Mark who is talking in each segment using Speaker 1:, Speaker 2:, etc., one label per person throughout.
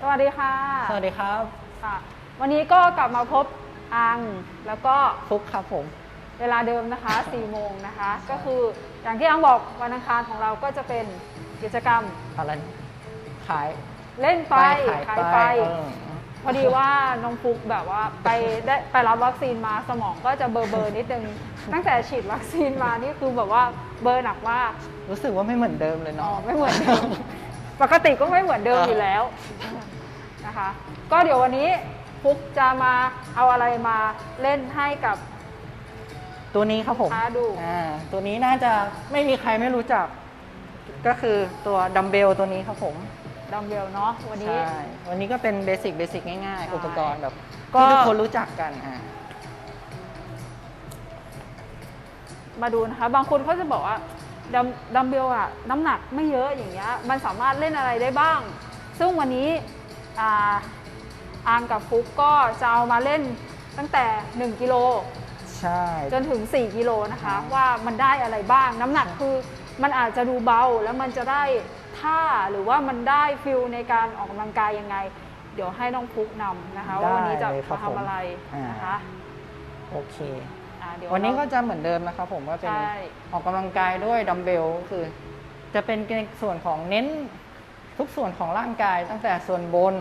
Speaker 1: สวัสดีค่ะ
Speaker 2: สวัสดีครับ
Speaker 1: ค่ะ วันนี้ก็กลับมาพบอังแล้วก็
Speaker 2: ฟุกครับผม
Speaker 1: เวลาเดิมนะคะ4โมงนะคะ ก็คืออย่างที่อังบอกวันอังคารของเราก็จะเป็นกิจกรรม
Speaker 2: อะไรขาย
Speaker 1: เล่นไป
Speaker 2: ขาย
Speaker 1: ขาย
Speaker 2: ไป
Speaker 1: ไป
Speaker 2: เออ
Speaker 1: พอดีว่าน้องฟุกแบบว่าไปได้ไปรับวัคซีนมาสมองก็จะเบอร์เบอร์นิดนึง ตั้งแต่ฉีดวัคซีนมานี่คือแบบว่าเบอร์หนักมาก
Speaker 2: รู้สึกว่าไม่เหมือนเดิมเลย
Speaker 1: อ๋อ
Speaker 2: เนาะ
Speaker 1: ไม่เหมือนเดิม ปกติก็ไม่เหมือนเดิมอยู่แล้วนะคะ ก็เดี๋ยววันนี้ฟุกจะมาเอาอะไรมาเล่นให้กับ
Speaker 2: ตัวนี้ครับผม
Speaker 1: ท้าดู
Speaker 2: อ่าตัวนี้น่าจะไม่มีใครไม่รู้จัก ก็คือตัวดัมเบลตัวนี้ครับผม
Speaker 1: ดัมเบลเนาะวันนี้
Speaker 2: ใช่ วันนี้ก็เป็นเบสิกเบสิกง่าย
Speaker 1: ใช่
Speaker 2: ๆอุปกรณ์แบบ
Speaker 1: ก็
Speaker 2: ที่ทุกคนรู้จักกันอ่า
Speaker 1: มาดูนะคะ บางคนเขาจะบอกว่า ดัมดัมเบลอะน้ำหนักไม่เยอะอย่างเงี้ยมันสามารถเล่นอะไรได้บ้าง ซึ่งวันนี้อ่าอางกับฟุกก็จะเอามาเล่นตั้งแต่ 1กิโล
Speaker 2: ใช่
Speaker 1: จนถึง 4 กิโลนะคะ ว่ามันได้อะไรบ้าง น้ำหนักคือมันอาจจะดูเบาแล้วมันจะได้ท่าหรือว่ามันได้ฟิลในการออกกำลังกายยังไง เดี๋ยวให้น้องฟุกนำนะคะ ว่าวันนี้จะ
Speaker 2: ได้เลยครั
Speaker 1: มา
Speaker 2: บผม
Speaker 1: ทำอะไร
Speaker 2: อ่าน
Speaker 1: นะคะ
Speaker 2: โอเค
Speaker 1: อ่าเดี๋ยว
Speaker 2: วันนี้ก็
Speaker 1: เรา
Speaker 2: จะเหมือนเดิมนะครับผมว่าเป็น
Speaker 1: ใช่
Speaker 2: ออกกำลังกายด้วยดัมเบลคือ จะเป็นในส่วนของเน้นทุกส่วนของร่างกายตั้งแต่ส่วนบน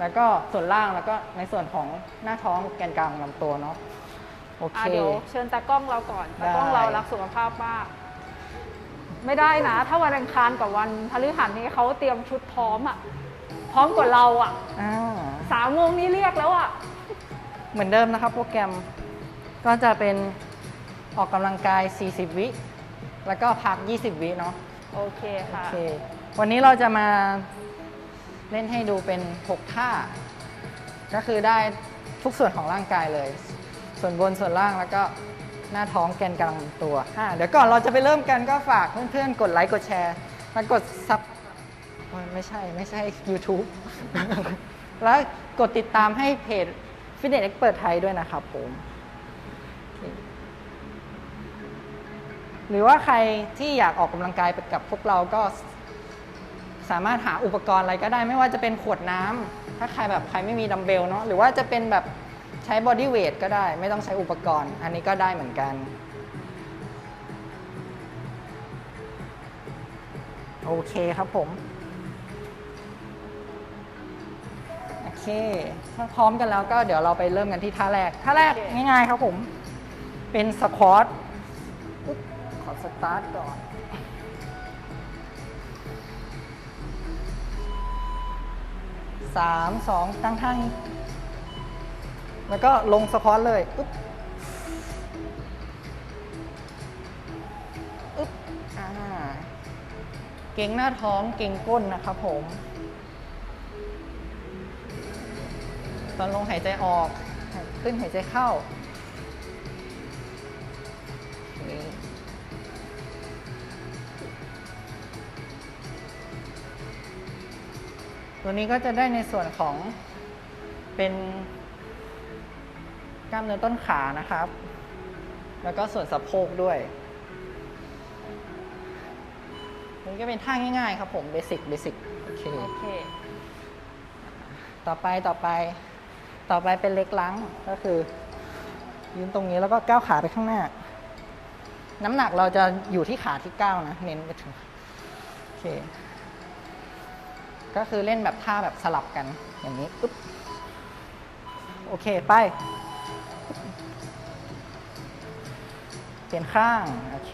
Speaker 2: แล้วก็ส่วนล่างแล้วก็ในส่วนของหน้าท้องแกนกลางลำตัวเนาะโอเค
Speaker 1: อ่าเดี๋ยวเชิญตากล้องเราก่อน
Speaker 2: ได้
Speaker 1: ตากล้องเรารักสุขภาพมาก ไม่ได้นะ ถ้าวันอังคารกับวันพฤหัสนี้เขาเตรียมชุดพร้อมอะพร้อมกว่าเราอะ
Speaker 2: อ่า
Speaker 1: สามโมงนี้เรียกแล้วอะ
Speaker 2: เหมือนเดิมนะครับโปรแกรม ก็จะเป็นออกกำลังกาย 40 วิ แล้วก็พัก 20 วิเนาะ
Speaker 1: โอเค
Speaker 2: โอ
Speaker 1: ค่ะ
Speaker 2: เค วันนี้เราจะมาเล่นให้ดูเป็น 6 ท่า ก็คือได้ทุกส่วนของร่างกายเลย ส่วนบนส่วนล่างแล้วก็หน้าท้องแกนกลางลำตัวอะเดี๋ยวก่อนเราจะไปเริ่มกันก็ฝากเพื่อนๆ กดไลค์กดแชร์และกดซับโอ้ยไม่ใช่ไม่ใช่ YouTube แล้วกดติดตามให้เพจ Fitness Expert ไทยด้วยนะครับผม หรือว่าใครที่อยากออกกำลังกายไปกับพวกเราก็สามารถหาอุปกรณ์อะไรก็ได้ไม่ว่าจะเป็นขวดน้ำถ้าใครแบบใครไม่มีดัมเบลเนาะหรือว่าจะเป็นแบบใช้บอดี้เวทก็ได้ ไม่ต้องใช้อุปกรณ์ อันนี้ก็ได้เหมือนกัน โอเคครับผม โอเคถ้าพร้อมกันแล้วก็เดี๋ยวเราไปเริ่มกันที่ท่าแรก ท่าแรกง่ายๆครับผม เป็นสควอต สตาร์ทก่อน สามสองตั้งท่านี้แล้วก็ลงสควอตเลยอึ๊บอึ๊บอ่า เก่งหน้าท้องเก่งก้นนะครับผม ตอนลงหายใจออก ขึ้นหายใจเข้า ตัวนี้ก็จะได้ในส่วนของเป็นกล้ามเนื้อต้นขานะครับ แล้วก็ส่วนสะโพกด้วยนี่ก็เป็นท่าง่ายๆครับผมเบสิกเบสิกโอเค
Speaker 1: โอเค
Speaker 2: ต่อไปต่อไป ต่อไปเป็นเล็กล้างก็คือ ยืนตรงนี้แล้วก็ก้าวขาไปข้างหน้า น้ำหนักเราจะอยู่ที่ขาที่ก้าวนะ เน้นไปถึงโอเค ก็คือเล่นแบบท่าแบบสลับกันอย่างนี้อึ๊บโอเคไป เปลี่ยนข้าง โอเค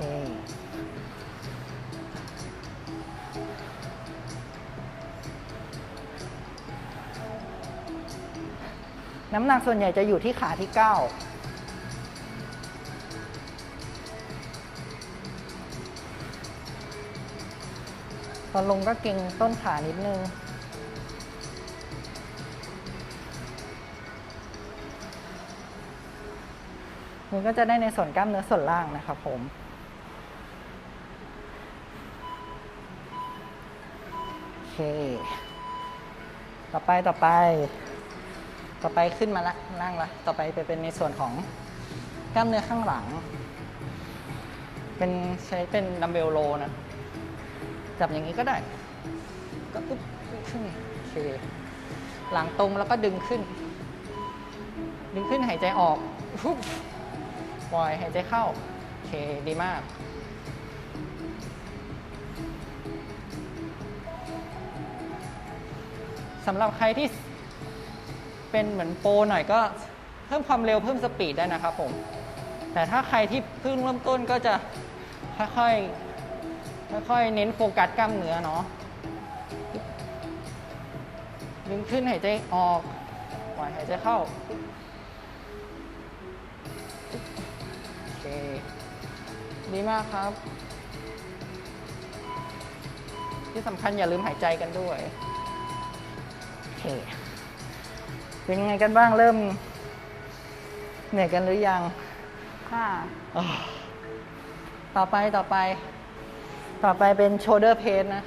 Speaker 2: น้ำหนักส่วนใหญ่จะอยู่ที่ขาที่ 9 ตอนลงก็เก่งต้นขานิดนึงนี่ก็จะได้ในส่วนกล้ามเนื้อส่วนล่างนะครับผมโอเค ต่อไปต่อไป ต่อไปขึ้นมาละนั่งละต่อไปไปเป็นในส่วนของกล้ามเนื้อข้างหลัง เป็นใช้เป็นดัมเบลโลนะ จับอย่างนี้ก็ได้ ก็อึ๊บขึ้นโอเค หลังตรงแล้วก็ดึงขึ้น ดึงขึ้นหายใจออกฟุบปล่อยหายใจเข้า โอเค ดีมาก สำหรับใครที่เป็นเหมือนโปรหน่อยก็เพิ่มความเร็วเพิ่มสปีดได้นะครับผม แต่ถ้าใครที่เพิ่งเริ่มต้นก็จะค่อยๆ ค่อยๆเน้นโฟกัสกล้ามเนื้อเนาะดึงขึ้นหายใจออกปล่อยหายใจเข้าโอเคดีมากครับ ที่สำคัญอย่าลืมหายใจกันด้วยโอเคเป็นยังไงกันบ้างเริ่มเหนื่อยกันหรือยัง
Speaker 1: ค่ะ
Speaker 2: อ่าต่อไปต่อไป ต่อไปเป็น shoulder press นะ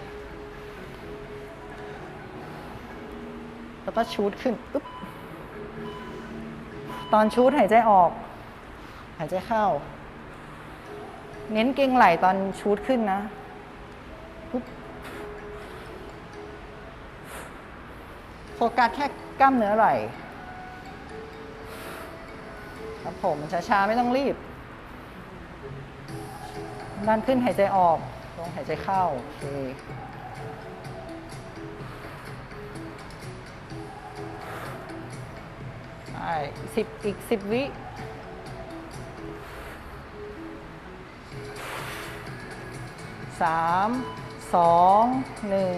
Speaker 2: แล้วก็ชูดขึ้นปึ๊บตอนชูดหายใจออก หายใจเข้า เน้นเกร็งไหล่ตอนชูดขึ้นนะโฟกัสแค่กล้ามเนื้อไหล่ครับผมช้าๆ ไม่ต้องรีบ ดันขึ้นหายใจออก ลงหายใจเข้าโอเคใช่สิบอีกสิบวิสามสองหนึ่ง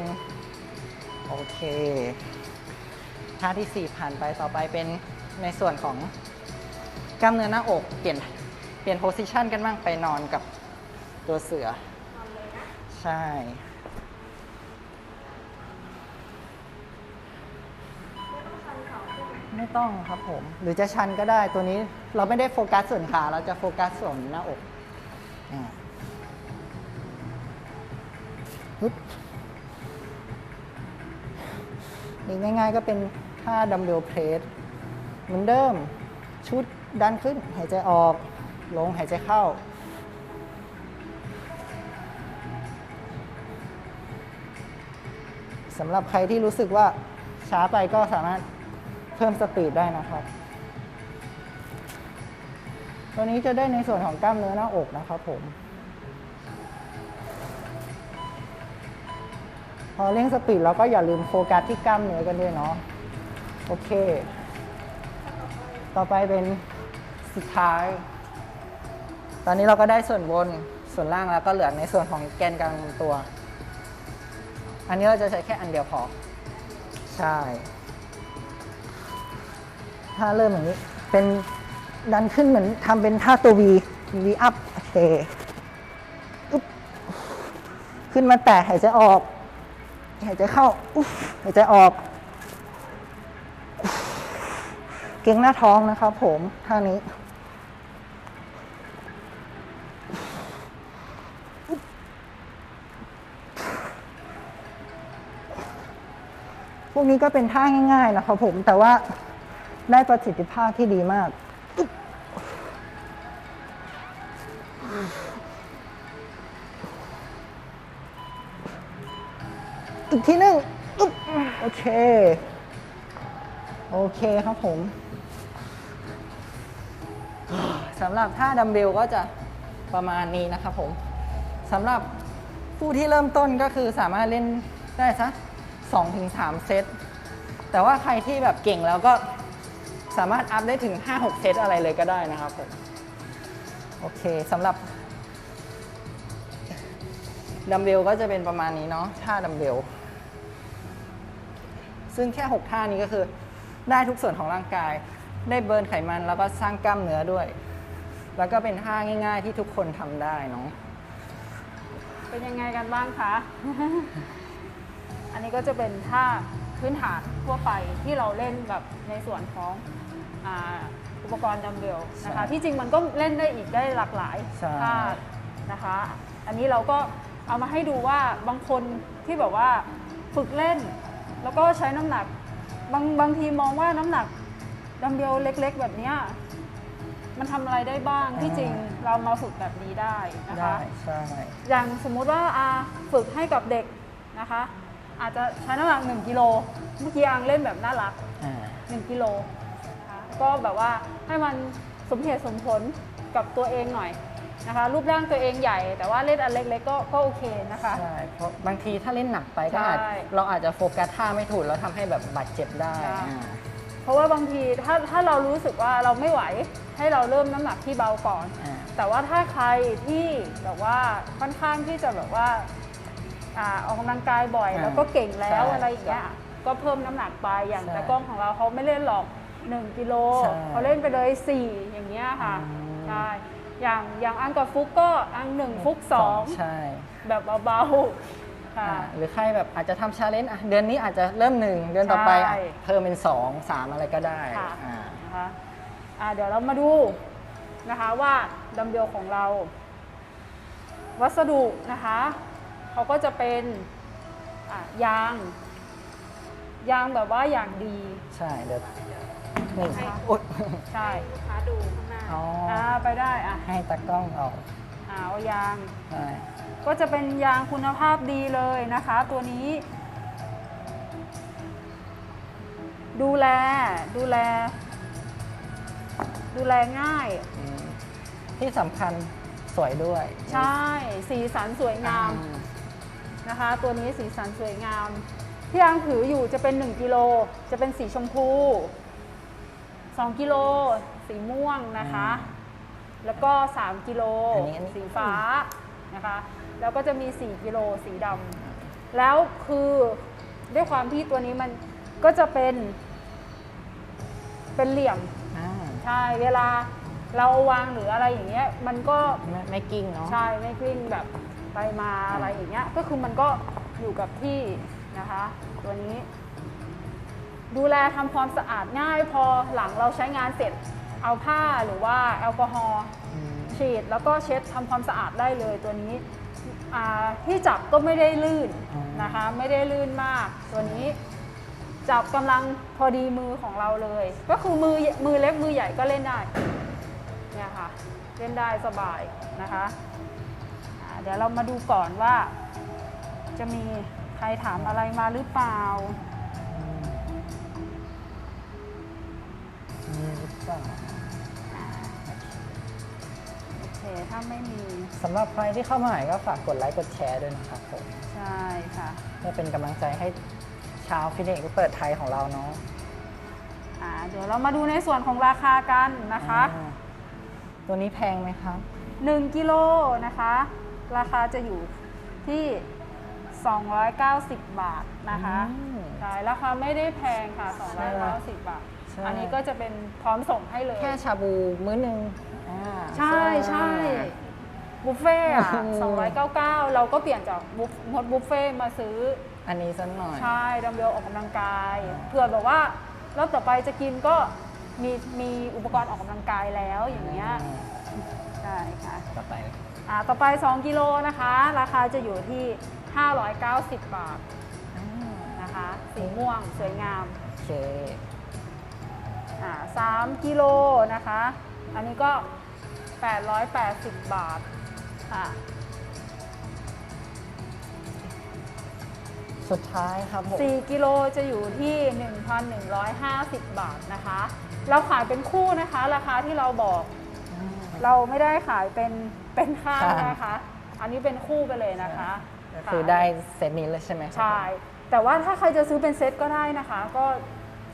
Speaker 2: โอเคท่าที่สี่ผ่านไปต่อไปเป็นในส่วนของกล้ามเนื้อหน้าอก เปลี่ยนเปลี่ยนโพสิชันกันบ้างไปนอนกับตัวเสือ ใช่ไม่ต้องครับผม หรือจะชันก็ได้ตัวนี้เราไม่ได้โฟกัสส่วนขา เราจะโฟกัสส่วนหน้าอกอ่าปึ๊บอีกง่ายๆก็เป็นท่าดัมเบลเพรสเหมือนเดิม ชุดดันขึ้น หายใจออก ลงหายใจเข้า สำหรับใครที่รู้สึกว่าช้าไปก็สามารถเพิ่มสปีดได้นะครับ ตัวนี้จะได้ในส่วนของกล้ามเนื้อหน้าอกนะครับผม พอเร่งสปีดเราก็อย่าลืมโฟกัสที่กล้ามเนื้อกันด้วยเนาะ โอเค ต่อไปเป็นสุดท้าย ตอนนี้เราก็ได้ส่วนบนส่วนล่างแล้วก็เหลือในส่วนของแกนกลางตัว อันนี้เราจะใช้แค่อันเดียวพอ ใช่ ถ้าเริ่มอย่างนี้ เป็นดันขึ้นเหมือนทำเป็นท่าตัว V V up โอเคขึ้นมาแตะหายใจออก หายใจเข้าอุ๊หายใจออก เก่งหน้าท้องนะครับผมท่านี้ วกนี้ก็เป็นท่าง่ายๆนะครับผมแต่ว่าได้ประสิทธิภาพที่ดีมากอีกทีหนึ่งโอเค โอเคครับผมสำหรับท่าดัมเบลก็จะประมาณนี้นะครับผมสำหรับผู้ที่เริ่มต้นก็คือสามารถเล่นได้สัก 2-3ถึงเซต แต่ว่าใครที่แบบเก่งแล้วก็สามารถอัพได้ถึง 5-6 เซตอะไรเลยก็ได้นะครับผม โอเคสำหรับดัมเบลก็จะเป็นประมาณนี้เนาะท่าดัมเบล ซึ่งแค่ 6 ท่านี้ก็คือได้ทุกส่วนของร่างกาย ได้เบิร์นไขมันแล้วก็สร้างกล้ามเนื้อด้วย แล้วก็เป็นท่าง่าย ๆ ที่ทุกคนทำได้เนาะ
Speaker 1: เป็นยังไงกันบ้างคะ อันนี้ก็จะเป็นท่าพื้นฐานทั่วไปที่เราเล่นแบบในส่วนของอาอุปกรณ์ดัมเบลนะคะ
Speaker 2: ใช่
Speaker 1: ที่จริงมันก็เล่นได้อีกได้หลากหลาย
Speaker 2: ใช่
Speaker 1: ท่านะคะ อันนี้เราก็เอามาให้ดูว่าบางคนที่แบบว่าฝึกเล่น แล้วก็ใช้น้ำหนักบางบางทีมองว่าน้ำหนักดัมเบลเล็กๆ แบบเนี้ยมันทำอะไรได้บ้างที่จริงเรามาฝึกแบบนี้ได้นะคะ
Speaker 2: ได้ใช่
Speaker 1: อย่างสมมุติว่าอาฝึกให้กับเด็กนะคะ อาจจะใช้น้ำหนัก1กิโลเมื่อกี้อังเล่นแบบน่ารัก
Speaker 2: อ่า
Speaker 1: 1กิโลนะคะก็แบบว่าให้มันสมเหตุสมผลกับตัวเองหน่อยนะคะ รูปร่างตัวเองใหญ่ แต่ว่าเล่นอันเล็กๆก็ก็โอเคนะคะ
Speaker 2: ใช่เพราะบางทีถ้าเล่นหนักไปก็อาจ
Speaker 1: ใช่
Speaker 2: เราอาจจะโฟกัสท่าไม่ถูกแล้วทำให้แบบบาดเจ็บได้
Speaker 1: ใช่
Speaker 2: อ่า
Speaker 1: เพราะว่าบางทีถ้าถ้าเรารู้สึกว่าเราไม่ไหวให้เราเริ่มน้ำหนักที่เบาก่อน
Speaker 2: อ่า
Speaker 1: แต่ว่าถ้าใครที่แบบว่าค่อนข้างที่จะแบบว่า อ่าออกกำลังกายบ่อย
Speaker 2: อ่า
Speaker 1: แล้วก็เก่งแล้ว
Speaker 2: ใช่
Speaker 1: อะไรอย่างเงี้ยก็เพิ่มน้ำหนักไปอย่าง
Speaker 2: ใช่
Speaker 1: แต่กล้องของเราเขาไม่เล่นหรอก 1กิโล
Speaker 2: ใช่
Speaker 1: เขาเล่นไปเลย 4 อย่างเงี้ยค่ะ
Speaker 2: อืม
Speaker 1: ใช่อย่างอย่างอังกับฟุกก็อังหนึ่งฟุกสอง
Speaker 2: ใช่
Speaker 1: แบบเบาๆค่ะ
Speaker 2: อ่าหรือใครแบบอาจจะทำชาเลนจ์อะเดือนนี้อาจจะเริ่มหนึ่งเดือนต่อไปอะ
Speaker 1: ใช่
Speaker 2: เพิ่มเป็นสองสามอะไรก็ได้
Speaker 1: ค่ะ
Speaker 2: อ่า
Speaker 1: นะคะอ่าเดี๋ยวเรามาดูนะคะว่าดัมเบลของเรา วัสดุนะคะ เขาก็จะเป็นอะยาง ยางแบบว่าอย่างดี
Speaker 2: ใช่เดี๋ยวนี่อุ๊ย
Speaker 1: ใช่
Speaker 3: ลูกค้าดูข้างหน้า
Speaker 2: อ๋อ
Speaker 1: อ่าไปได้อะ
Speaker 2: ให้ตากล้องเอา
Speaker 1: อ่าเอายาง
Speaker 2: ใช่
Speaker 1: ก็จะเป็นยางคุณภาพดีเลยนะคะ ตัวนี้ ดูแลดูแล ดูแลง่าย
Speaker 2: อืมที่สำคัญสวยด้วย
Speaker 1: ใช่ สีสันสวยงาม
Speaker 2: อืม
Speaker 1: นะคะ ตัวนี้สีสันสวยงาม ที่อังถืออยู่จะเป็น 1 กิโล จะเป็นสีชมพู 2 กิโล สีม่วงนะคะ แล้วก็ 3 กิโล
Speaker 2: อันนี้อันนี้
Speaker 1: สีฟ้านะคะ แล้วก็จะมี 4 กิโล สีดำแล้วคือด้วยความที่ตัวนี้มันก็จะเป็น เป็นเหลี่ยม
Speaker 2: อ่า
Speaker 1: ใช่ เวลาเราเอาวางหรืออะไรอย่างเงี้ย มันก็
Speaker 2: ไม่ไม่กิ้งเนาะ
Speaker 1: ใช่ ไม่กลิ้งแบบ ไปมาอะไรอย่างเงี้ย ก็คือมันก็อยู่กับที่นะคะ ตัวนี้ ดูแลทำความสะอาดง่ายพอหลังเราใช้งานเสร็จเอาผ้าหรือว่าแอลกอฮอล์
Speaker 2: อืม
Speaker 1: ฉีดแล้วก็เช็ดทำความสะอาดได้เลยตัวนี้อ่าที่จับก็ไม่ได้ลื่นนะคะ ไม่ได้ลื่นมาก ตัวนี้จับกำลังพอดีมือของเราเลย ก็คือมือมือเล็กมือใหญ่ก็เล่นได้เนี่ยค่ะเล่นได้สบายนะคะอ่าเดี๋ยวเรามาดูก่อนว่า จะมีใครถามอะไรมาหรือเปล่า
Speaker 2: อืมมีหรือเปล่า
Speaker 1: โอเคถ้าไม่มี
Speaker 2: สำหรับใครที่เข้ามาใหม่ก็ฝากกดไลค์กดแชร์ด้วยนะครับผม
Speaker 1: ใช่ค่ะ
Speaker 2: เพื่อเป็นกำลังใจให้ชาวฟิตเนสเปิดไทยของเราเนาะ
Speaker 1: อ่าเดี๋ยวเรามาดูในส่วนของราคากันนะคะ
Speaker 2: อ่าตัวนี้แพงไหมครับ
Speaker 1: 1กิโลนะคะ ราคาจะอยู่ที่ 290 บาทนะคะ
Speaker 2: อืม
Speaker 1: ใช่ราคาไม่ได้แพงค่ะ 290 บาท
Speaker 2: ใช่
Speaker 1: อันนี้ก็จะเป็นพร้อมส่งให้เลย
Speaker 2: แค่ชาบูมื้อหนึ่งอ่า
Speaker 1: ใช่ใช่บุฟเฟ่ต์อะ
Speaker 2: อืม
Speaker 1: 299 เราก็เปลี่ยนจากบุฟงดบุฟเฟ่ต์มาซื้อ
Speaker 2: อันนี้สักหน่อย
Speaker 1: ใช่ดัมเบลออกกำลังกาย เผื่อแบบว่ารอบต่อไปจะกินก็มีมีอุปกรณ์ออกกำลังกายแล้วอย่างเงี้ยใช่ค่ะ
Speaker 2: ต่อไป
Speaker 1: อ่า ต่อไป 2 กิโลนะคะ ราคาจะอยู่ที่ 590 บาท
Speaker 2: อ่า
Speaker 1: นะคะ สีม่วงสวยงาม
Speaker 2: โอเค
Speaker 1: อ่า3กิโลนะคะ อันนี้ก็ 880 บาทค่ะ
Speaker 2: สุดท้ายครับผม
Speaker 1: 4กิโลจะอยู่ที่ 1,150 บาทนะคะ เราขายเป็นคู่นะคะ ราคาที่เราบอก
Speaker 2: อ่า
Speaker 1: เราไม่ได้ขายเป็นเป็นข้าง
Speaker 2: ค่ะ
Speaker 1: นะคะ อันนี้เป็นคู่ไปเลยนะคะ
Speaker 2: ก็คือได้เซตนี้เลยใช่ไหมครับ
Speaker 1: ใช่ แต่ว่าถ้าใครจะซื้อเป็นเซตก็ได้นะคะ ก็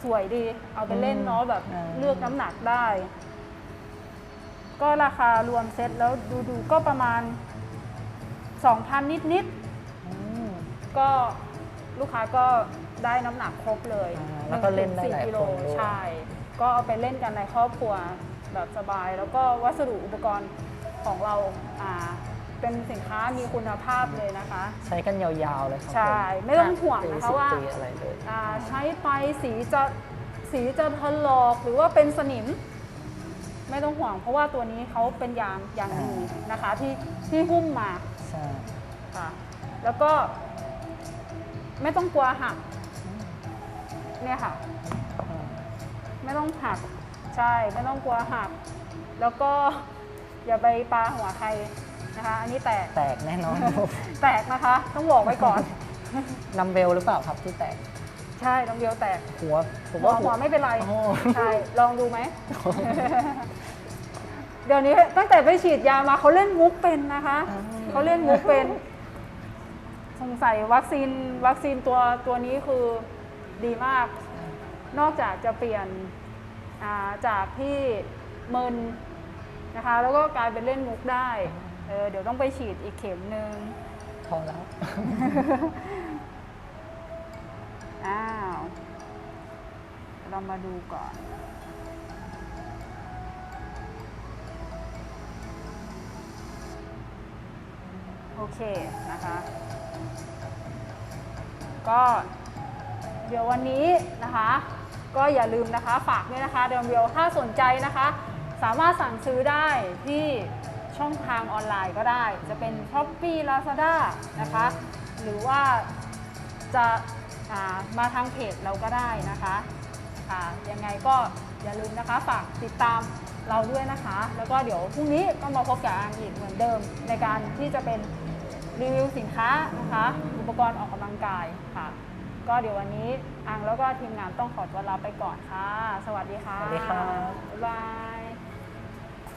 Speaker 1: สวยดีเอาไปเล่นเนาะแบบ
Speaker 2: อืม
Speaker 1: เลือกน้ำหนักได้ ก็ราคารวมเซตแล้วดูดูๆก็ประมาณ 2,000 นิดนิด
Speaker 2: อืม
Speaker 1: ๆก็ลูกค้าก็ได้น้ำหนักครบเลย
Speaker 2: อ่าแล้วก็เล่นได้หลาย
Speaker 1: 1-4กิโล
Speaker 2: คนด้วย
Speaker 1: ใช่ ก็เอาไปเล่นกันในครอบครัว แบบสบาย แล้วก็วัสดุอุปกรณ์ของเราอ่าเป็นสินค้ามีคุณภาพเลยนะคะ
Speaker 2: ใช้กันยาวๆเลยครับ
Speaker 1: ใช่
Speaker 2: ผ
Speaker 1: ไม่ต้องห่วงนะคะ
Speaker 2: ปีสิบ
Speaker 1: ว่า
Speaker 2: ปีอะไรเลย
Speaker 1: อ่าใช้ไปสีจะสีจะถลอกหรือว่าเป็นสนิม ไม่ต้องห่วง เพราะว่าตัวนี้เขาเป็นยางยางดีนะคะที่ที่หุ้มมา
Speaker 2: ใช่
Speaker 1: ค่ะแล้วก็ไม่ต้องกลัวหักเนี่ยค่ะ
Speaker 2: อืม
Speaker 1: ไม่ต้องหัก ใช่ไม่ต้องกลัวหัก แล้วก็อย่าไปปาหัวใครนะคะ อันนี้แตก
Speaker 2: แตกแน่นอน
Speaker 1: แตกนะคะ ต้องบอกไว้ก่อน
Speaker 2: นัมเบลหรือเปล่าครับที่แตก
Speaker 1: ใใช่น้องเดียวแตก
Speaker 2: หัวผม
Speaker 1: หัว
Speaker 2: ว่า
Speaker 1: หัวไม่เป็นไร
Speaker 2: โอ้
Speaker 1: ใช่ลองดูไหม เดี๋ยวนี้ตั้งแต่ไปฉีดยามาเขาเล่นมุกเป็นนะคะเขาเล่นมุกเป็น สงสัยวัคซีนวัคซีนตัวตัวนี้คือดีมาก นอกจากจะเปลี่ยนอ่า จากที่เมินนะคะ แล้วก็กลายเป็นเล่นมุกได้เออเดี๋ยวต้องไปฉีดอีกเข็มหนึ่ง
Speaker 2: พอแล้ว
Speaker 1: อ้าว เรามาดูก่อน โอเคนะคะ ก็เดี๋ยววันนี้นะคะ ก็อย่าลืมนะคะฝากด้วยนะคะเดมเดียวถ้าสนใจนะคะ สามารถสั่งซื้อได้ที่ช่องทางออนไลน์ก็ได้ จะเป็น s h อ p e e Lazada นะคะ หรือว่าจะามาทางเพจเราก็ได้นะคะค่ะยังไงก็อย่าลืมนะคะฝากติดตามเราด้วยนะคะ แล้วก็เดี๋ยวพรุ่งนี้ก็มาพบกับอังอีกเหมือนเดิม ในการที่จะเป็นรีวิวสินค้านะคะ อุปกรณ์ออกกำลังกายค่ะ ก็เดี๋ยววันนี้อังแล้วก็ทีมงานต้องขอตัวลาไปก่อนค่ะ สวัสดีค่ะ
Speaker 2: สวัสดีครับ
Speaker 1: บ๊ายบาย